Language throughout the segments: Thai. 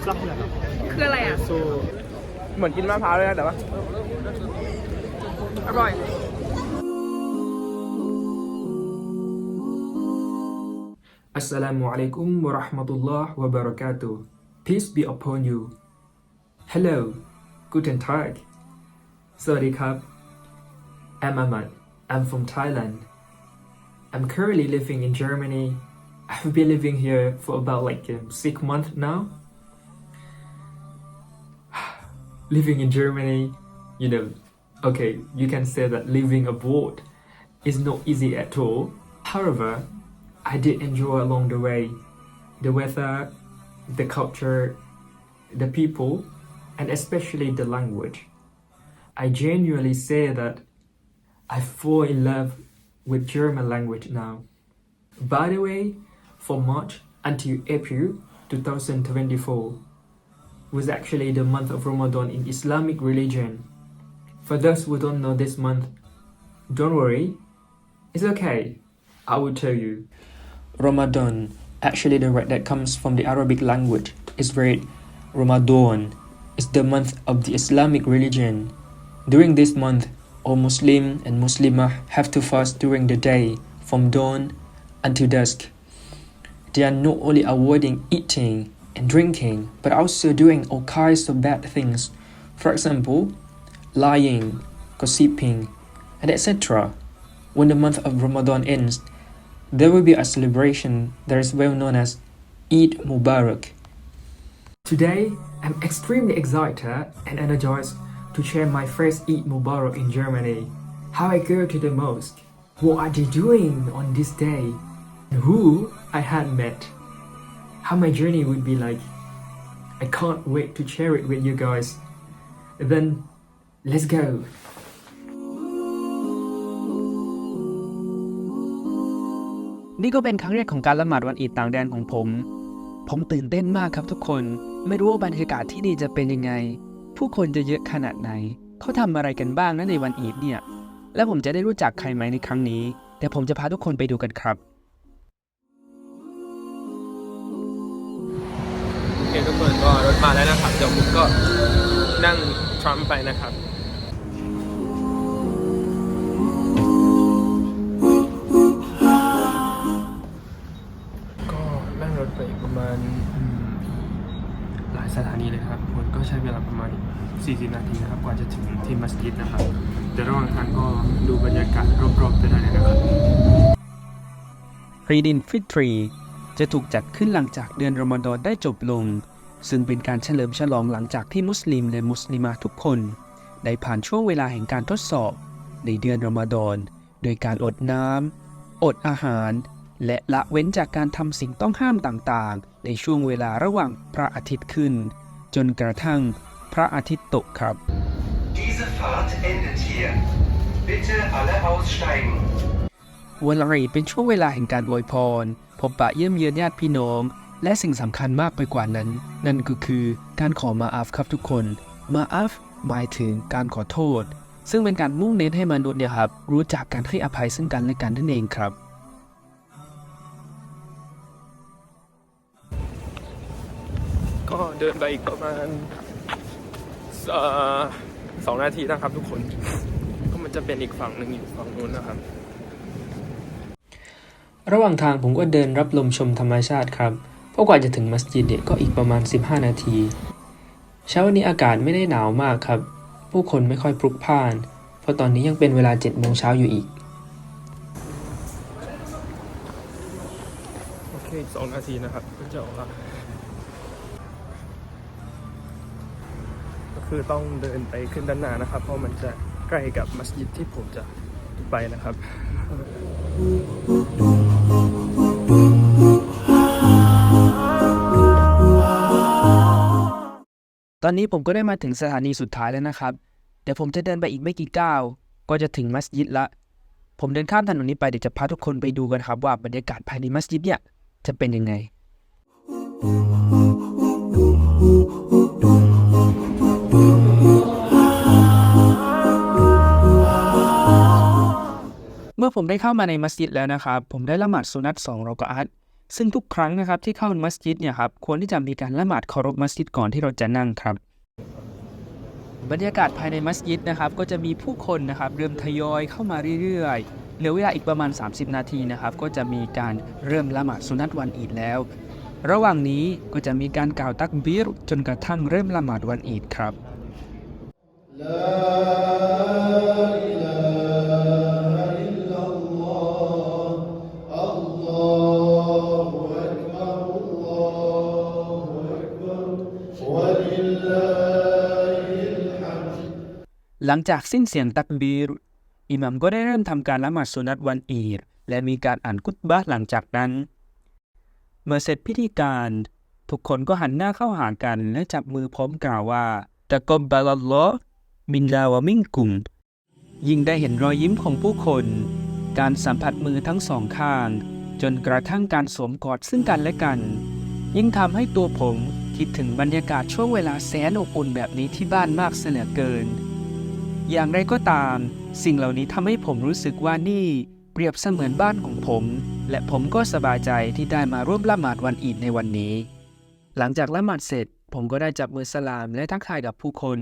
stuff คืออะไรอ่ะ เหมือนกินมะพร้าวเลยนะแต่ว่า อร่อย Assalamu alaikum wa rahmatullah wa barakatuh. Peace be upon you. Hello, guten Tag. สวัสดีครับ I'm Ahmad. I'm from Thailand. I'm currently living in Germany. I've been living here for about like um, six months now. Living in Germany, you know, okay, you can say that living abroad is not easy at all. However, I did enjoy along the way the weather, the culture, the people, and especially the language. I genuinely say that I fall in love with German language now. By the way, from March until April 2024 was actually the month of Ramadan in Islamic religion. For those who don't know this month, don't worry, it's okay. I will tell you. Ramadan, actually the word that comes from the Arabic language, is read Ramadan. It's the month of the Islamic religion. During this month, all Muslim and Muslimah have to fast during the day from dawn until dusk. They are not only avoiding eating and drinking, but also doing all kinds of bad things. For example, lying, gossiping, and etc. When the month of Ramadan ends, there will be a celebration that is well known as Eid Mubarak. Today, I'm extremely excited and energized to share my first Eid Mubarak in Germany. How I go to the mosque, what are they doing on this day, and who I had met. How my journey would be like. I can't wait to share it with you guys. Then, let's go. นี่ก็เป็นครั้งแรกของการละหมาดวันอีดต่างแดนของผม ผมตื่นเต้นมากครับทุกคน ไม่รู้ว่าบรรยากาศที่นี่จะเป็นยังไง ผู้คนจะเยอะขนาดไหน เขาทำอะไรกันบ้างนะในวันอีดเนี่ย และผมจะได้รู้จักใครไหมในครั้งนี้ แต่ผมจะพาทุกคนไปดูกันครับ เคทุกคนก็รถมาแล้วนะครับ เดี๋ยวผมก็นั่งทรัมป์ไปนะครับก็นั่งรถไปประมาณหลายสถานีเลยครับผมก็ใช้เวลาประมาณ 40 นาทีนะครับกว่าจะถึงที่มัสยิดนะครับแต่ระหว่างทางก็ดูบรรยากาศรอบๆไปหน่อยนะครับรีดินฟิตรี จะถูกจัดขึ้นหลังจากเดือนรอมฎอนได้จบลง ซึ่งเป็นการเฉลิมฉลองหลังจากที่มุสลิมและมุสลิมาทุกคน ได้ผ่านช่วงเวลาแห่งการทดสอบ ในเดือนรอมฎอนโดยการอดน้ำอดอาหาร และละเว้นจากการทำสิ่งต้องห้ามต่างๆ ในช่วงเวลาระหว่างพระอาทิตย์ขึ้น จนกระทั่งพระอาทิตย์ตกครับ Diese Fahrt endet hier. Bitte alle aussteigen. วันรีเป็นช่วงเวลาแห่งการอวยพร พบปะเยี่ยมเยือนญาติพี่น้อง และสิ่งสำคัญมากไปกว่านั้น นั่นก็คือการขอมาอัฟครับทุกคน มาอัฟหมายถึงการขอโทษ ซึ่งเป็นการมุ่งเน้นให้มนุษย์เนี่ยครับรู้จักการให้อภัยซึ่งกันและกันนั่นเองครับก็เดินไปอีกประมาณสองนาทีนะครับทุกคน ก็มันจะเป็นอีกฝั่งหนึ่งอยู่ฝั่งนู้นนะครับ ระหว่างทางผมก็เดินรับลมชมธรรมชาติครับ เพราะกว่าจะถึงมัสยิดเนี่ยก็อีกประมาณ 15 นาที เช้าวันนี้อากาศไม่ได้หนาวมากครับ ผู้คนไม่ค่อยพลุกพล่าน เพราะตอนนี้ยังเป็นเวลา7โมงเช้าอยู่อีก โอเคสองนาทีนะครับก็จะออกละก็คือต้องเดินไปขึ้นด้านหน้านะครับ เพราะมันจะใกล้กับมัสยิดที่ผมจะไปนะครับ อนนี้ผมก็ได้มาถึงสถานีสุดท้ายแล้วนะครับ เดี๋ยวผมจะเดินไปอีกไม่กี่ก้าว ก็จะถึงมัสยิดละ ผมเดินข้ามถนนนี้ไปเดี๋ยวจะพาทุกคนไปดูกันครับว่าบรรยากาศภายในมัสยิดเนี่ยจะเป็นยังไง เมื่อผมได้เข้ามาในมัสยิดแล้วนะครับ ผมได้ละหมาดสุนัตสองรอกอัต ซึ่งทุกครั้งนะครับที่เข้ามัสยิดเนี่ยครับควรที่จะมีการละหมาดเคารพมัสยิดก่อนที่เราจะนั่งครับ บรรยากาศภายในมัสยิดนะครับ ก็จะมีผู้คนนะครับเริ่มทยอยเข้ามาเรื่อยๆเหลือเวลาอีกประมาณ 30 นาทีนะครับ ก็จะมีการเริ่มละหมาดสุนัตวันอีดแล้ว ระหว่างนี้ก็จะมีการกล่าวตักบีรจนกระทั่งเริ่มละหมาดวันอีดครับ หลังจากสิ้นเสียงตักบีรอิหมัมก็ได้เริ่มทำการละหมาดสุนัตวันอีดและมีการอ่านกุตบะหลังจากนั้น เมื่อเสร็จพิธีการ ทุกคนก็หันหน้าเข้าหากันและจับมือพร้อมกล่าวว่าตะกบบาลลอฮ์มินลาวมิงกุมยิ่งได้เห็นรอยยิ้มของผู้คน การสัมผัสมือทั้งสองข้าง จนกระทั่งการสวมกอดซึ่งกันและกัน ยิ่งทำให้ตัวผมคิดถึงบรรยากาศช่วงเวลาแสนอบอุ่นแบบนี้ที่บ้านมากเสียเหลือเกิน อย่างไรก็ตาม สิ่งเหล่านี้ทำให้ผมรู้สึกว่านี่เปรียบเสมือนบ้านของผม และผมก็สบายใจที่ได้มาร่วมละหมาดวันอีดในวันนี้ หลังจากละหมาดเสร็จ ผมก็ได้จับมือสลามและทักทายกับผู้คน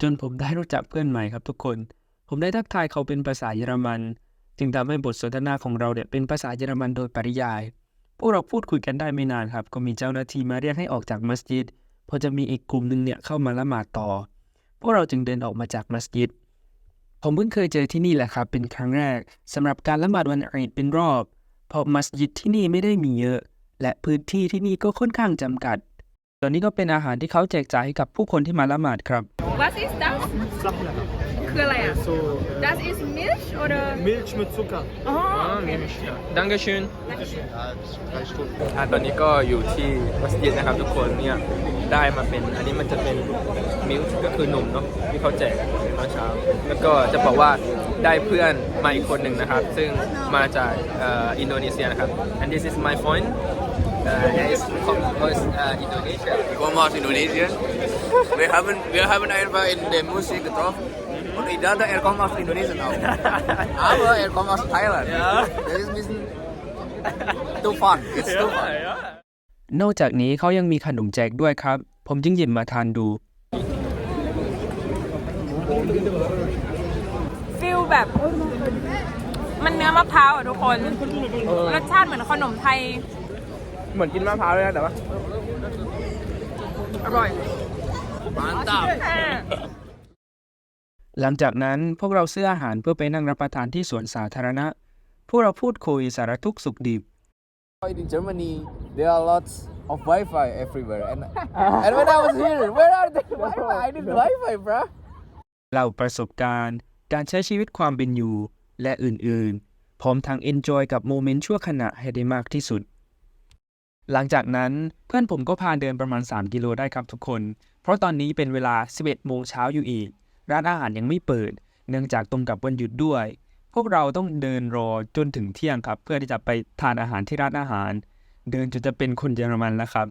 จนผมได้รู้จักเพื่อนใหม่ครับทุกคน ผมได้ทักทายเขาเป็นภาษาเยอรมัน จึงทำให้บทสนทนาของเราเนี่ยเป็นภาษาเยอรมันโดยปริยายพวกเราพูดคุยกันได้ไม่นานครับ ก็มีเจ้าหน้าที่มาเรียกให้ออกจากมัสยิดเพราะจะมีอีกกลุ่มหนึ่งเนี่ยเข้ามาละหมาดต่อ พวกเราจึงเดินออกมาจากมัสยิด ผมเพิ่งเคยเจอที่นี่แหละครับ เป็นครั้งแรกสำหรับการละหมาดวันอีดเป็นรอบ เพราะมัสยิดที่นี่ไม่ได้มีเยอะ และพื้นที่ที่นี่ก็ค่อนข้างจำกัดตอนนี้ก็เป็นอาหารที่เขาแจกจ่ายให้กับผู้คนที่มาละหมาดครับ What is that คืออะไรอะ So Das is milk oder Milch mit Zucker. อ๋อดังก e ชินอ่าตอนนี้ก็อยู่ที่มัสยิดนะครับทุกคนเนี่ยได้มาเป็นอันนี้มันจะเป็นมิลค์ก็คือนมเนาะที่เขาแจกตอนเช้า แล้วก็จะบอกว่าได้เพื่อนมาอีกคนหนึ่งนะครับ ซึ่งมาจากเอ่ออินโดนีเซียนะครับ and this is my friend uh, and it's from uh, Indonesia Ich komme aus Indonesien. Wir haben, wir haben einfach in der Musik getroffen. Und ich dachte, er kommt aus Indonesien auch. Aber er kommt aus Thailand. Das ist ein bisschen too fun. It's too fun. นอกจากนี้เขายังมีขนมแจกด้วยครับ ผมจึงหยิบมาทานดู ฟิลแบบ มันเนื้อมะพร้าวอะทุกคน รสชาติเหมือนขนมไทย เหมือนกินมะพร้าวเลยนะแต่ว่า อร่อย Mantap. หลังจากนั้นพวกเราซื้ออาหารเพื่อไปนั่งรับประทานที่สวนสาธารณะ พวกเราพูดคุยสารทุกข์สุขดิบ In Germany, there are lots of Wi-Fi everywhere. And, and when I was here, where are the Wi-Fi? I need Wi-Fi, bruh. เล่าประสบการณ์ การใช้ชีวิตความเป็นอยู่ และอื่นๆ พร้อมทั้ง enjoy กับโมเมนต์ชั่วขณะให้ได้มากที่สุด หลังจากนั้นเพื่อนผมก็พาเดินประมาณ 3 กิโลได้ครับทุกคน เพราะตอนนี้เป็นเวลา 11 โมงเช้าอยู่อีก ร้านอาหารยังไม่เปิด เนื่องจากตรงกับวันหยุดด้วย พวกเราต้องเดินรอจนถึงเที่ยงครับ เพื่อที่จะไปทานอาหารที่ร้านอาหาร เดินจนจะเป็นคนเยอรมันแล้วครับ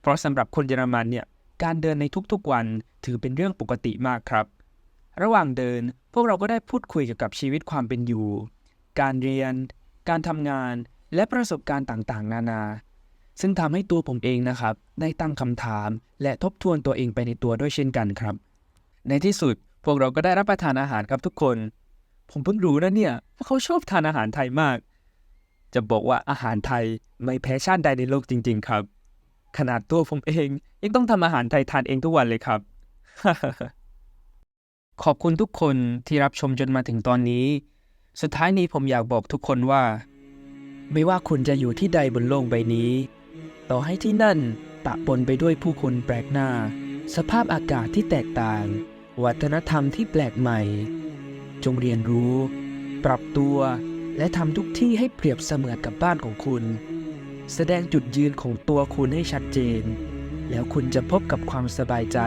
เพราะสำหรับคนเยอรมันเนี่ยการเดินในทุกๆวันถือเป็นเรื่องปกติมากครับ ระหว่างเดินพวกเราก็ได้พูดคุยเกี่ยวกับชีวิตความเป็นอยู่ การเรียน การทำงาน และประสบการณ์ต่างๆ นานา ซึ่งทำให้ตัวผมเองนะครับ ได้ตั้งคำถาม และทบทวนตัวเองไปในตัวด้วยเช่นกันครับ ในที่สุด พวกเราก็ได้รับประทานอาหารครับทุกคน ผมเพิ่งรู้นะเนี่ยว่าเขาชอบทานอาหารไทยมาก จะบอกว่าอาหารไทยไม่แพ้ชาติใดในโลกจริง ๆ ครับ ขนาดตัวผมเองยังต้องทำอาหารไทยทานเองทุกวันเลยครับ ขอบคุณทุกคนที่รับชมจนมาถึงตอนนี้ สุดท้ายนี้ผมอยากบอกทุกคนว่า ไม่ว่าคุณจะอยู่ที่ใดบนโลกใบนี้ ต่อให้ที่นั่นปะปนไปด้วยผู้คนแปลกหน้า สภาพอากาศที่แตกต่าง วัฒนธรรมที่แปลกใหม่ จงเรียนรู้ ปรับตัว และทำทุกที่ให้เปรียบเสมือนกับบ้านของคุณ แสดงจุดยืนของตัวคุณให้ชัดเจน แล้วคุณจะพบกับความสบายใจ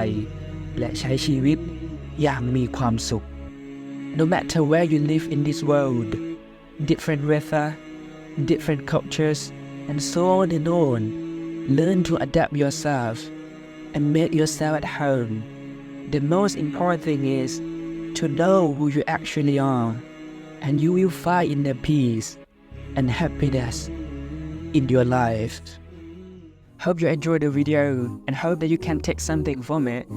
และใช้ชีวิตอย่างมีความสุข No matter where you live in this world different weather different cultures and so on and on learn to adapt yourself and make yourself at home the most important thing is to know who you actually are and you will find inner peace and happiness in your life. Hope you enjoyed the video and hope that you can take something from it.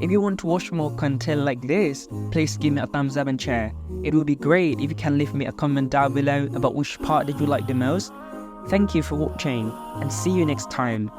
If you want to watch more content like this, please give me a thumbs up and share. It would be great if you can leave me a comment down below about which part did you like the most. Thank you for watching and see you next time.